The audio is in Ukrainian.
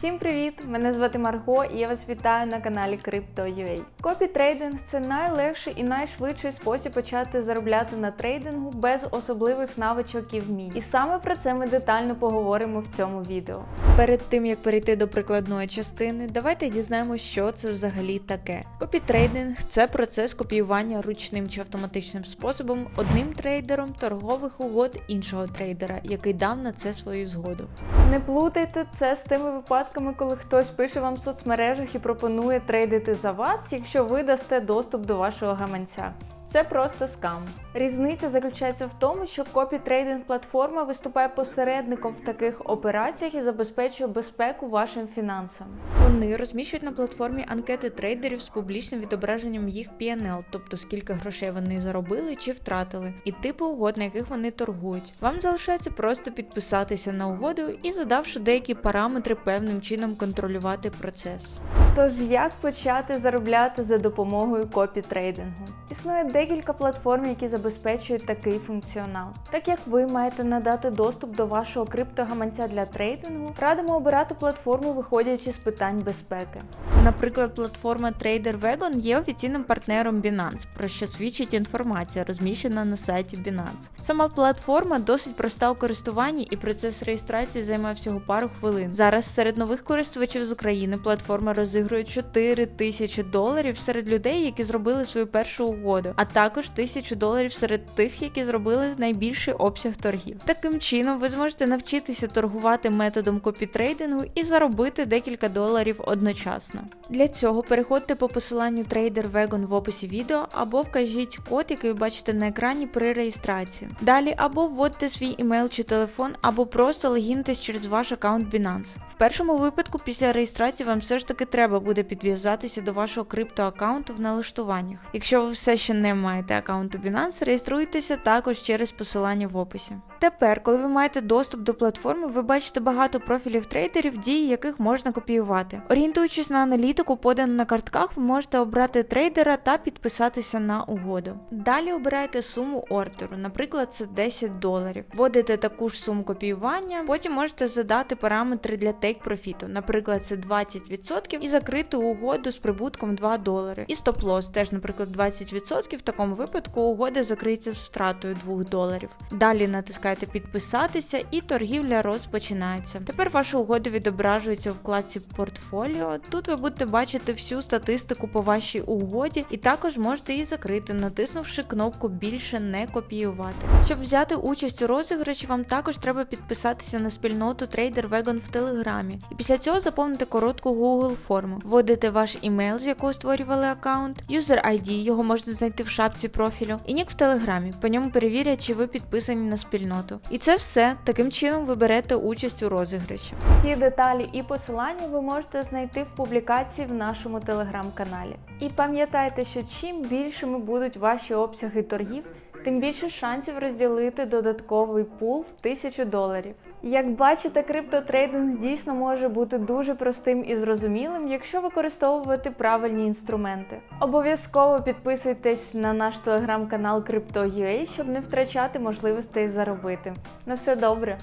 Всім привіт! Мене звати Марго і я вас вітаю на каналі Crypto.ua. Копі-трейдинг це найлегший і найшвидший спосіб почати заробляти на трейдингу без особливих навичок і вмінь. І саме про це ми детально поговоримо в цьому відео. Перед тим як перейти до прикладної частини, давайте дізнаємося, що це взагалі таке. Копі-трейдинг це процес копіювання ручним чи автоматичним способом одним трейдером торгових угод іншого трейдера, який дав на це свою згоду. Не плутайте це з тими випадками, коли хтось пише вам в соцмережах і пропонує трейдити за вас, якщо ви дасте доступ до вашого гаманця. Це просто скам. Різниця заключається в тому, що копі-трейдинг платформа виступає посередником в таких операціях і забезпечує безпеку вашим фінансам. Вони розміщують на платформі анкети трейдерів з публічним відображенням їх PNL, тобто скільки грошей вони заробили чи втратили, і типи угод, на яких вони торгують. Вам залишається просто підписатися на угоду і, задавши деякі параметри, певним чином контролювати процес. Тож як почати заробляти за допомогою копі-трейдингу? Існує декілька платформ, які забезпечують такий функціонал. Так як ви маєте надати доступ до вашого криптогаманця для трейдингу, радимо обирати платформу, виходячи з питань безпеки. Наприклад, платформа TraderWagon є офіційним партнером Binance, про що свідчить інформація, розміщена на сайті Binance. Сама платформа досить проста у користуванні і процес реєстрації займає всього пару хвилин. Зараз серед нових користувачів з України платформа розігрує 4 тисячі доларів серед людей, які зробили свою першу угоду, а також тисячу доларів серед тих, які зробили найбільший обсяг торгів. Таким чином, ви зможете навчитися торгувати методом копітрейдингу і заробити декілька доларів одночасно. Для цього переходьте по посиланню Trader Wagon в описі відео або вкажіть код, який ви бачите на екрані при реєстрації. Далі або вводьте свій імейл чи телефон, або просто логінтесь через ваш аккаунт Binance. В першому випадку, після реєстрації вам все ж таки треба буде підв'язатися до вашого криптоаккаунту в налаштуваннях. Якщо ви все ще не маєте аккаунту Binance, реєструйтеся також через посилання в описі. Тепер, коли ви маєте доступ до платформи, ви бачите багато профілів трейдерів, дії яких можна копіювати. Орієнтуючись на аналітику, подану на картках, ви можете обрати трейдера та підписатися на угоду. Далі обираєте суму ордеру, наприклад, це 10 доларів. Вводите таку ж суму копіювання, потім можете задати параметри для take профіту, наприклад, це 20% і закрити угоду з прибутком 2 долари. І стоп-лосс теж, наприклад, 20%. В такому випадку угода закриється з втратою 2 доларів. Далі натискаєте підписатися і торгівля розпочинається. Тепер ваша угода відображується у вкладці портфоліо. Тут ви будете бачити всю статистику по вашій угоді, і також можете її закрити, натиснувши кнопку більше не копіювати. Щоб взяти участь у розіграші, вам також треба підписатися на спільноту Trader Wagon в Телеграмі. І після цього заповнити коротку Google форму. Вводите ваш імейл, з якого створювали аккаунт, юзер ID, його можна знайти в шапці профілю, і нік в Телеграмі. По ньому перевірять, чи ви підписані на спільноту. І це все. Таким чином ви берете участь у розіграші. Всі деталі і посилання ви можете знайти в публікації в нашому телеграм-каналі. І пам'ятайте, що чим більшими будуть ваші обсяги торгів, тим більше шансів розділити додатковий пул в тисячу доларів. Як бачите, криптотрейдинг дійсно може бути дуже простим і зрозумілим, якщо використовувати правильні інструменти. Обов'язково підписуйтесь на наш телеграм-канал Crypto.ua, щоб не втрачати можливостей заробити. На все добре!